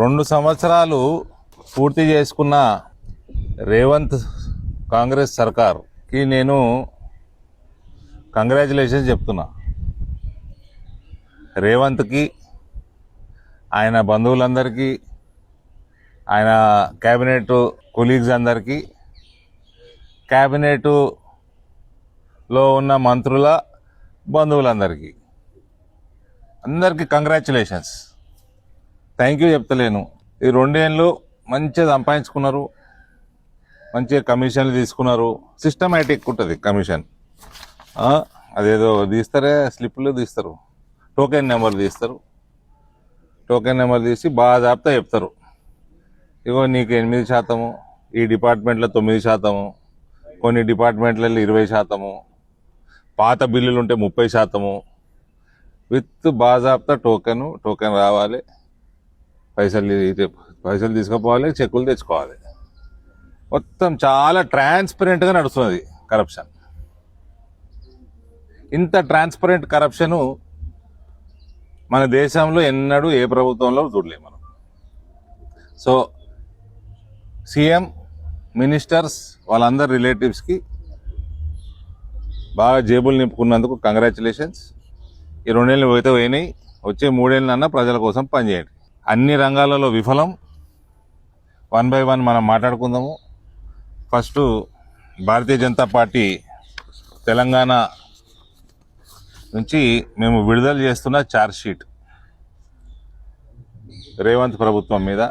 రెండు సంవత్సరాలు పూర్తి చేసుకున్న రేవంత్ కాంగ్రెస్ సర్కార్కి నేను కంగ్రాచులేషన్స్ చెప్తున్నా. రేవంత్కి ఆయన బంధువులందరికీ ఆయన క్యాబినెట్ కొలీగ్స్ అందరికీ క్యాబినెట్లో ఉన్న మంత్రుల బంధువులందరికీ. అందరికీ కంగ్రాచులేషన్స్ థ్యాంక్ యూ చెప్తలేను. ఈ రెండేళ్ళు మంచిగా సంపాదించుకున్నారు. మంచిగా కమిషన్లు తీసుకున్నారు. సిస్టమేటిక్ ఉంటుంది కమిషన్. అదేదో తీస్తారే స్లిప్లు తీస్తారు. టోకెన్ నెంబర్ తీస్తారు. టోకెన్ నెంబర్ తీసి బాగా జాబితా చెప్తారు. ఇగో నీకు ఎనిమిది శాతము ఈ డిపార్ట్మెంట్లో తొమ్మిది శాతము కొన్ని డిపార్ట్మెంట్లలో ఇరవై శాతము పాత బిల్లులు ఉంటే ముప్పై శాతము. విత్ బాజాబ్తా టోకెన్ టోకెన్ రావాలి. పైసలు పైసలు తీసుకుపోవాలి చెక్కులు తెచ్చుకోవాలి. మొత్తం చాలా ట్రాన్స్పరెంట్గా నడుస్తున్నది కరప్షన్ ఇంత ట్రాన్స్పరెంట్ కరప్షను మన దేశంలో ఎన్నడూ ఏ ప్రభుత్వంలో చూడలేము మనం. సో సీఎం మినిస్టర్స్ వాళ్ళందరి రిలేటివ్స్కి బాగా జేబులు నింపుకున్నందుకు కంగ్రాచులేషన్స్ ఈ రెండేళ్ళు పోయితే పోయినాయి వచ్చే మూడేళ్ళన్నా ప్రజల కోసం పనిచేయండి అన్ని రంగాలలో విఫలం. వన్ బై వన్ మనం మాట్లాడుకుందాము. ఫస్ట్ భారతీయ జనతా పార్టీ తెలంగాణ నుంచి మేము విడుదల చేస్తున్న ఛార్జ్ షీట్ రేవంత్ ప్రభుత్వం మీద